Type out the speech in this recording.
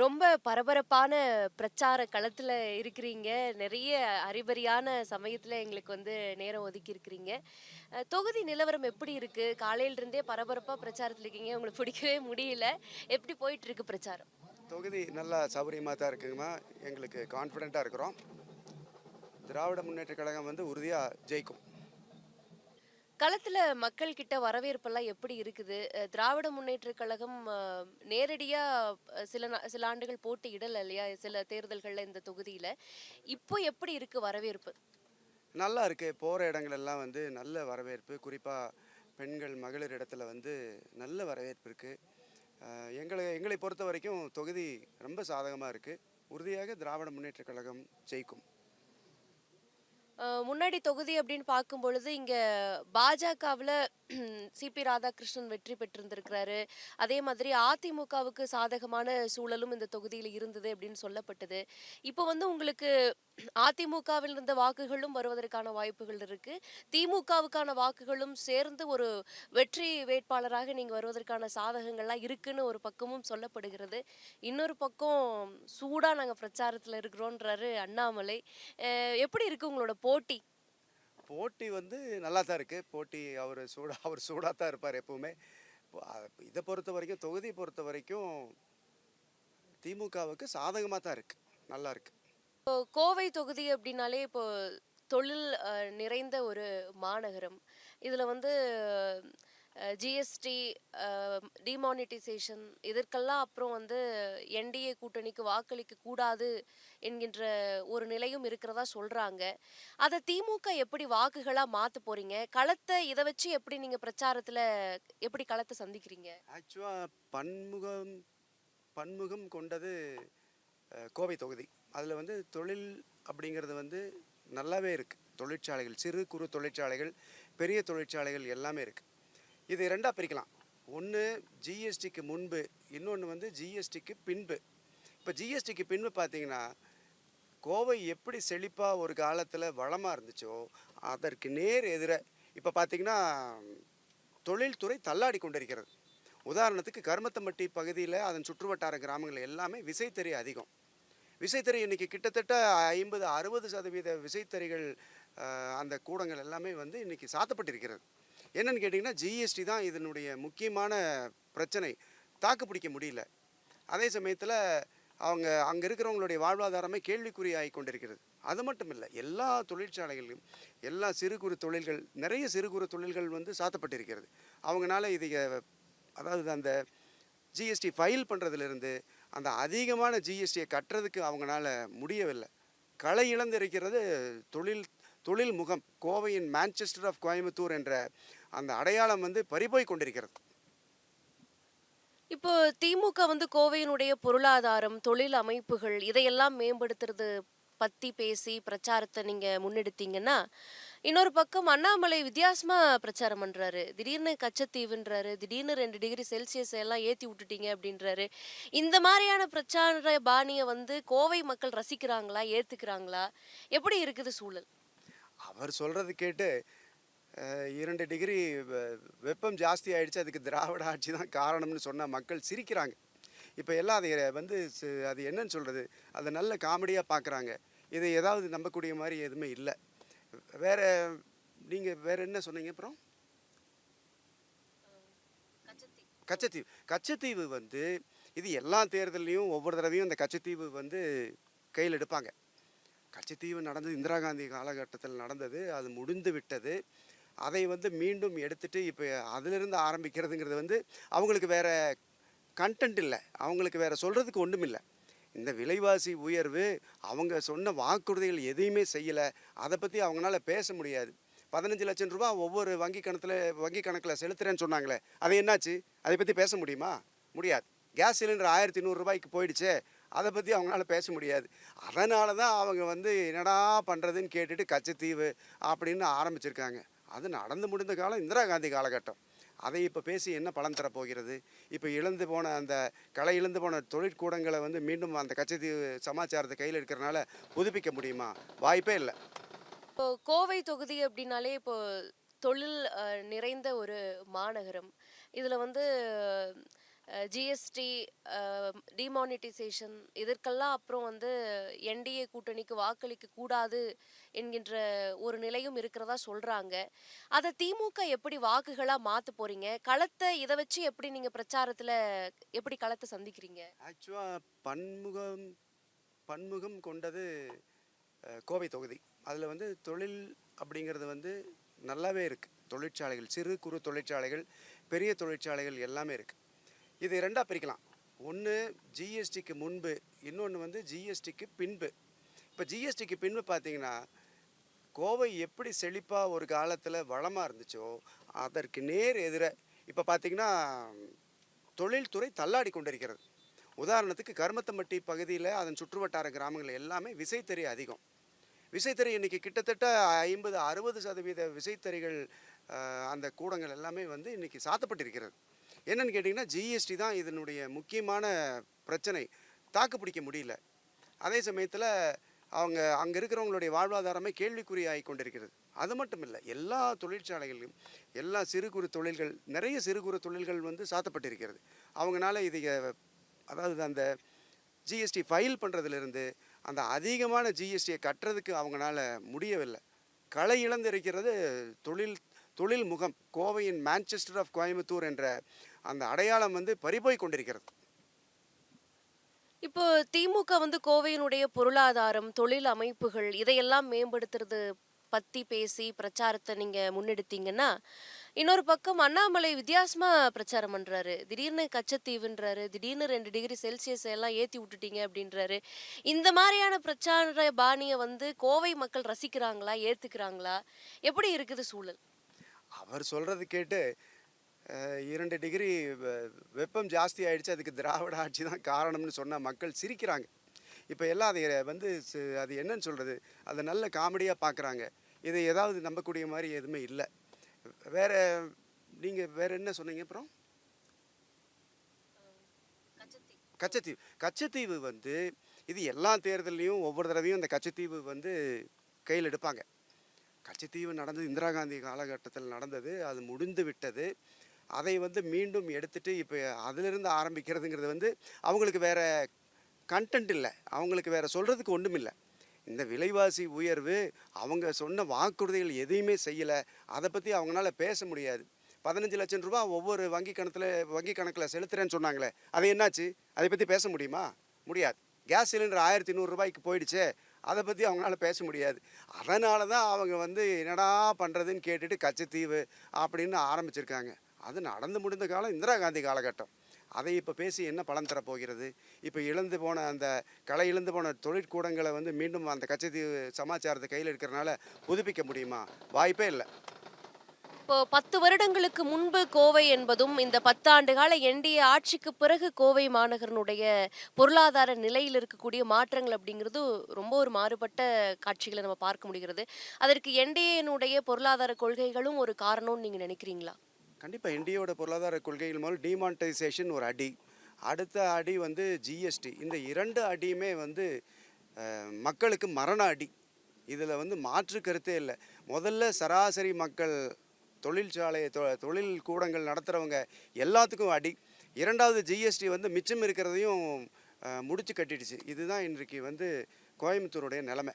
ரொம்ப பரபரப்பான பிரச்சார களத்தில் இருக்கிறீங்க. நிறைய அறிபறியான சமயத்தில் எங்களுக்கு வந்து நேரம் ஒதுக்கி இருக்கிறீங்க. தொகுதி நிலவரம் எப்படி இருக்கு? காலையிலிருந்தே பரபரப்பாக பிரச்சாரத்தில் இருக்கீங்க. உங்களுக்கு பிடிக்கவே முடியல. எப்படி போயிட்டு இருக்கு பிரச்சாரம்? தொகுதி நல்லா சௌகரியமாக தான் இருக்குங்கம்மா எங்களுக்கு கான்ஃபிடெண்ட்டாக இருக்கிறோம் திராவிட முன்னேற்ற கழகம் வந்து உறுதியாக ஜெயிக்கும் களத்துல மக்கள் கிட்ட வரவேற்பெல்லாம் எப்படி இருக்குது? திராவிட முன்னேற்றக் கழகம் நேரடியாக நேரடியா சில நா சில ஆண்டுகள் போட்டியிடல இல்லையா? சில தேர்தல்கள்ல இந்த தொகுதியில. இப்போ எப்படி இருக்கு வரவேற்பு? நல்லா இருக்கு போகிற இடங்களெல்லாம் வந்து நல்ல வரவேற்பு குறிப்பாக பெண்கள் மகளிர் இடத்துல வந்து நல்ல வரவேற்பு இருக்குது எங்களை எங்களை பொறுத்த வரைக்கும் தொகுதி ரொம்ப சாதகமாக இருக்குது உறுதியாக திராவிட முன்னேற்ற கழகம் ஜெயிக்கும் முன்னாடி தொகுதி அப்படின்னு பார்க்கும் பொழுது இங்க பாஜகவில் சிபி ராதாகிருஷ்ணன் வெற்றி பெற்றிருந்திருக்கிறாரு. அதே மாதிரி அதிமுகவுக்கு சாதகமான சூழலும் இந்த தொகுதியில் இருந்தது அப்படின்னு சொல்லப்பட்டது. இப்போ வந்து உங்களுக்கு அதிமுகவில் இருந்த வாக்குகளும் வருவதற்கான வாய்ப்புகள் இருக்கு. திமுகவுக்கான வாக்குகளும் சேர்ந்து ஒரு வெற்றி வேட்பாளராக நீங்க வருவதற்கான சாதகங்கள்லாம் இருக்குன்னு ஒரு பக்கமும் சொல்லப்படுகிறது. இன்னொரு பக்கம் சூடா நாங்க பிரச்சாரத்துல இருக்கிறோன்றாரு அண்ணாமலை. எப்படி இருக்கு உங்களோட போட்டி? போட்டி வந்து நல்லா தான் இருக்குது போட்டி அவர் சூடாக அவர் சூடாக தான் இருப்பார் எப்பவுமே. இதை பொறுத்த வரைக்கும் தொகுதியை பொறுத்த வரைக்கும் திமுகவுக்கு சாதகமாக தான் இருக்குது நல்லா இருக்கு. இப்போ கோவை தொகுதி அப்படின்னாலே இப்போ தொழில் நிறைந்த ஒரு மாநகரம். இதில் வந்து ஜிஎஸ்டி டிமானிட்டைசேஷன் இதற்கெல்லாம் அப்புறம் வந்து என்டிஏ கூட்டணிக்கு வாக்களிக்க கூடாது என்கின்ற ஒரு நிலையும் இருக்கிறதா சொல்கிறாங்க அதை திமுக எப்படி வாக்குகளாக மாற்ற போகிறீங்க களத்தை இதை வச்சு எப்படி நீங்கள் பிரச்சாரத்தில் எப்படி களத்தை சந்திக்கிறீங்க? ஆக்சுவலாக பன்முகம் பன்முகம் கொண்டது கோவை தொகுதி. அதில் வந்து தொழில் அப்படிங்கிறது வந்து நல்லாவே இருக்குது தொழிற்சாலைகள் சிறு குறு தொழிற்சாலைகள் பெரிய தொழிற்சாலைகள் எல்லாமே இருக்குது இது ரெண்டாக பிரிக்கலாம். ஒன்று ஜிஎஸ்டிக்கு முன்பு இன்னொன்று வந்து ஜிஎஸ்டிக்கு பின்பு. இப்போ ஜிஎஸ்டிக்கு பின்பு பார்த்தீங்கன்னா கோவை எப்படி செழிப்பாக ஒரு காலத்தில் வளமாக இருந்துச்சோ அதற்கு நேர் எதிர இப்போ பார்த்தீங்கன்னா தொழில்துறை தள்ளாடி கொண்டிருக்கிறது. உதாரணத்துக்கு கருமத்தம்பட்டி பகுதியில் அதன் சுற்றுவட்டார கிராமங்கள் எல்லாமே விசைத்தறி அதிகம். விசைத்தறி இன்றைக்கி கிட்டத்தட்ட ஐம்பது அறுபது சதவீத விசைத்தறிகள் அந்த கூடங்கள் எல்லாமே வந்து இன்னைக்கு சாத்தப்பட்டிருக்கிறது. என்னன்னு கேட்டிங்கன்னா ஜிஎஸ்டி தான் இதனுடைய முக்கியமான பிரச்சனை. தாக்கு பிடிக்க முடியல. அதே சமயத்தில் அவங்க அங்கே இருக்கிறவங்களுடைய வாழ்வாதாரமே கேள்விக்குறி ஆகி கொண்டிருக்கிறது. அது மட்டும் இல்லை எல்லா தொழிற்சாலைகளிலும் எல்லா சிறு குறு தொழில்கள் நிறைய சிறு குறு தொழில்கள் வந்து சாத்தப்பட்டிருக்கிறது. அவங்களால இதை அதாவது அந்த ஜிஎஸ்டி ஃபைல் பண்ணுறதுலேருந்து அந்த அதிகமான ஜிஎஸ்டியை கட்டுறதுக்கு அவங்களால முடியவில்லை. களை இழந்திருக்கிறது தொழில் தொழில் முகம் கோவையின் மான்செஸ்டர் ஆஃப் கோயம்புத்தூர் என்ற அந்த அடையாளம் வந்து பறிபோய் கொண்டிருக்கிறது இப்போ திமுக வந்து கோவையினுடைய பொருளாதாரம், தொழில் அமைப்புகள் இதையெல்லாம் மேம்படுத்துறது பத்தி பேசி பிரச்சாரத்தை நீங்க முன்னெடுத்தீங்கன்னா, இன்னொரு பக்கம் அண்ணாமலை வித்தியாசமா பிரச்சாரம் பண்றாரு. திடீர்னு கச்சத்தீவுன்றாரு, திடீர்னு 2 டிகிரி செல்சியஸ் எல்லாம் ஏத்தி விட்டுட்டீங்க அப்படின்றாரு. இந்த மாதிரியான பிரச்சார பாணிய வந்து கோவை மக்கள் ரசிக்கிறாங்களா? ஏத்துக்கிறாங்களா? எப்படி இருக்குது சூழல்? அவர் சொல்கிறது கேட்டு இரண்டு டிகிரி வெ- வெப்பம் ஜாஸ்தி ஆயிடுச்சு அதுக்கு திராவிட ஆட்சி தான் காரணம்னு சொன்னால் மக்கள் சிரிக்கிறாங்க. இப்போ எல்லாம் அதை வந்து அது என்னன்னு சொல்கிறது அதை நல்ல காமெடியாக பார்க்குறாங்க இதை ஏதாவது நம்பக்கூடிய மாதிரி எதுவுமே இல்லை. வேற நீங்கள் வேறு என்ன சொன்னீங்க அப்புறம்? கச்சத்தீவு. கச்சத்தீவு வந்து இது எல்லா தேர்தல்லையும் ஒவ்வொரு தடவையும் இந்த கச்சத்தீவு வந்து கையில் எடுப்பாங்க. கச்சத்தீவு நடந்தது இந்திரா காந்தி காலகட்டத்தில் நடந்தது அது முடிந்து விட்டது. அதை வந்து மீண்டும் எடுத்துட்டு இப்போ அதிலிருந்து ஆரம்பிக்கிறதுங்கிறது வந்து அவங்களுக்கு வேற கண்டென்ட் இல்லை. அவங்களுக்கு வேறு சொல்கிறதுக்கு ஒன்றும் இல்லை. இந்த விலைவாசி உயர்வு அவங்க சொன்ன வாக்குறுதிகள் எதையுமே செய்யலை. அதை பற்றி அவங்களால பேச முடியாது. பதினஞ்சு லட்சம் ரூபா ஒவ்வொரு வங்கி கணத்தில் வங்கி கணக்கில் செலுத்துறேன்னு சொன்னாங்களே அது என்னாச்சு? அதை பற்றி பேச முடியுமா? முடியாது. கேஸ் சிலிண்டர் ஆயிரத்தி நூறுரூபாய்க்கு போயிடுச்சே அதை பற்றி அவங்களால பேச முடியாது. அதனால தான் அவங்க வந்து என்னடா பண்ணுறதுன்னு கேட்டுட்டு கச்சத்தீவு அப்படின்னு ஆரம்பிச்சிருக்காங்க. அது நடந்து முடிந்த காலம் இந்திரா காந்தி காலகட்டம். அதை இப்போ பேசி என்ன பலன் தரப்போகிறது? இப்போ இழந்து போன அந்த கலை இழந்து போன தொழிற்கூடங்களை வந்து மீண்டும் அந்த கச்சத்தீவு சமாச்சாரத்தை கையில் எடுக்கிறனால புதுப்பிக்க முடியுமா? வாய்ப்பே இல்லை. இப்போ கோவை தொகுதி அப்படின்னாலே இப்போ தொழில் நிறைந்த ஒரு மாநகரம். இதில் வந்து ஜிஎஸ்டி டிமானிட்டைசேஷன் இதற்கெல்லாம் அப்புறம் வந்து என்டிஏ கூட்டணிக்கு வாக்களிக்க கூடாது என்கின்ற ஒரு நிலையும் இருக்கிறதா சொல்கிறாங்க அதை திமுக எப்படி வாக்குகளாக மாற்ற போகிறீங்க களத்தை இதை வச்சு எப்படி நீங்கள் பிரச்சாரத்தில் எப்படி களத்தை சந்திக்கிறீங்க? ஆக்சுவலாக பன்முகம் பன்முகம் கொண்டது கோவை தொகுதி. அதில் வந்து தொழில் அப்படிங்கிறது வந்து நல்லாவே இருக்குது தொழிற்சாலைகள் சிறு குறு தொழிற்சாலைகள் பெரிய தொழிற்சாலைகள் எல்லாமே இருக்குது இது ரெண்டாக பிரிக்கலாம். ஒன்று ஜிஎஸ்டிக்கு முன்பு இன்னொன்று வந்து ஜிஎஸ்டிக்கு பின்பு. இப்போ ஜிஎஸ்டிக்கு பின்பு பார்த்தீங்கன்னா கோவை எப்படி செழிப்பாக ஒரு காலத்தில் வளமாக இருந்துச்சோ அதற்கு நேர் எதிர இப்போ பார்த்தீங்கன்னா தொழில்துறை தள்ளாடி கொண்டிருக்கிறது. உதாரணத்துக்கு கருமத்தம்பட்டி பகுதியில் அதன் சுற்றுவட்டார கிராமங்கள் எல்லாமே விசைத்தறி அதிகம். விசைத்தறி இன்னைக்கு கிட்டத்தட்ட ஐம்பது அறுபது சதவீத விசைத்தறிகள் அந்த கூடங்கள் எல்லாமே வந்து இன்னைக்கு சாத்தப்பட்டிருக்கிறது. என்னன்னு கேட்டிங்கன்னா ஜிஎஸ்டி தான் இதனுடைய முக்கியமான பிரச்சனை. தாக்கு பிடிக்க முடியல. அதே சமயத்தில் அவங்க அங்கே இருக்கிறவங்களுடைய வாழ்வாதாரமே கேள்விக்குறி ஆகி கொண்டிருக்கிறது. அது மட்டும் இல்லை எல்லா தொழிற்சாலைகளிலும் எல்லா சிறு குறு தொழில்கள் நிறைய சிறு குறு தொழில்கள் வந்து சாத்தப்பட்டிருக்கிறது. அவங்களால இதை அதாவது அந்த ஜிஎஸ்டி ஃபைல் பண்ணுறதுலேருந்து அந்த அதிகமான ஜிஎஸ்டியை கட்டுறதுக்கு அவங்களால முடியவில்லை. களை இழந்திருக்கிறது தொழில் தொழில் முகம் கோவையின் மான்செஸ்டர் ஆஃப் கோயம்புத்தூர் என்ற அந்த அடையாளம் வந்து பறிபோய் கொண்டிருக்கிறது. இப்போ திமுக வந்து கோவையினுடைய பொருளாதாரம் தொழில் அமைப்புகள் இதையெல்லாம் மேம்படுத்துறது பத்தி பேசி பிரச்சாரத்தை நீங்க முன்னெடுத்தீங்கன்னா இன்னொரு பக்கம் அண்ணாமலை வித்தியாசமா பிரச்சாரம் பண்றாரு. திடீர்னு கச்சத்தீவுன்றாரு திடீர்னு ரெண்டு டிகிரி செல்சியஸ் எல்லாம் ஏத்தி விட்டுட்டீங்க அப்படின்றாரு. இந்த மாதிரியான பிரச்சார பாணியை வந்து கோவை மக்கள் ரசிக்கிறாங்களா ஏத்துக்கிறாங்களா? எப்படி இருக்குது சூழல்? அவர் சொல்கிறது கேட்டு இரண்டு டிகிரி வெ- வெப்பம் ஜாஸ்தி ஆகிடுச்சு அதுக்கு திராவிட ஆட்சி தான் காரணம்னு சொன்னால் மக்கள் சிரிக்கிறாங்க. இப்போ எல்லாம் அதை வந்து அது என்னன்னு சொல்கிறது அதை நல்ல காமெடியாக பார்க்குறாங்க இது ஏதாவது நம்பக்கூடிய மாதிரி எதுவுமே இல்லை. வேற நீங்கள் வேறு என்ன சொன்னீங்க அப்புறம்? கச்சத்தீவு. கச்சத்தீவு வந்து இது எல்லா தேர்தலையும் ஒவ்வொரு தடவையும் அந்த கச்சத்தீவு வந்து கையில் எடுப்பாங்க. கச்சத்தீவு நடந்தது இந்திரா காந்தி காலகட்டத்தில் நடந்தது அது முடிந்து விட்டது. அதை வந்து மீண்டும் எடுத்துகிட்டு இப்போ அதிலிருந்து ஆரம்பிக்கிறதுங்கிறது வந்து அவங்களுக்கு வேற கண்டென்ட் இல்லை. அவங்களுக்கு வேறு சொல்கிறதுக்கு ஒன்றும் இல்லை. இந்த விலைவாசி உயர்வு அவங்க சொன்ன வாக்குறுதிகள் எதையுமே செய்யலை. அதை பற்றி அவங்களால பேச முடியாது. பதினஞ்சு லட்சம் ரூபா ஒவ்வொரு வங்கி கணத்தில் வங்கி கணக்கில் செலுத்துறேன்னு சொன்னாங்களே அது என்னாச்சு? அதை பற்றி பேச முடியுமா? முடியாது. கேஸ் சிலிண்டர் ஆயிரத்தி நூறுரூபாய்க்கு போயிடுச்சே அதை பற்றி அவங்களால பேச முடியாது. அதனால தான் அவங்க வந்து என்னடா பண்ணுறதுன்னு கேட்டுட்டு கச்சத்தீவு அப்படின்னு ஆரம்பிச்சிருக்காங்க. அது நடந்து முடிந்த காலம் இந்திரா காந்தி காலகட்டம். அதை இப்போ பேசி என்ன பலன் தரப்போகிறது? இப்போ இழந்து போன அந்த களை இழந்து போன தொழிற்கூடங்களை வந்து மீண்டும் அந்த கச்சத்தீவு சமாச்சாரத்தை கையில் இருக்கிறனால புதுப்பிக்க முடியுமா? வாய்ப்பே இல்லை. இப்போ பத்து வருடங்களுக்கு முன்பு கோவை என்பதும் இந்த பத்தாண்டு கால என்டிஏ ஆட்சிக்கு பிறகு கோவை மாநகரனுடைய பொருளாதார நிலையில் இருக்கக்கூடிய மாற்றங்கள் அப்படிங்கிறது ரொம்ப ஒரு மாறுபட்ட காட்சிகளை நம்ம பார்க்க முடிகிறது. அதற்கு என்டிஏனுடைய பொருளாதார கொள்கைகளும் ஒரு காரணம்னு நீங்கள் நினைக்கிறீங்களா? கண்டிப்பாக இந்தியாவோட பொருளாதார கொள்கைகள் முதல் டிமானிட்டைசேஷன் ஒரு அடி. அடுத்த அடி வந்து ஜிஎஸ்டி இந்த இரண்டு அடியுமே வந்து மக்களுக்கு மரண அடி. இதில் வந்து மாற்று கருத்தே இல்லை. முதல்ல சராசரி மக்கள் தொழிற்சாலை தொ- தொழில் கூடங்கள் நடத்துகிறவங்க எல்லாத்துக்கும் அடி. இரண்டாவது ஜிஎஸ்டி வந்து மிச்சம் இருக்கிறதையும் முடிச்சு கட்டிடுச்சு. இதுதான் இன்றைக்கு வந்து கோயம்புத்தூருடைய நிலைமை.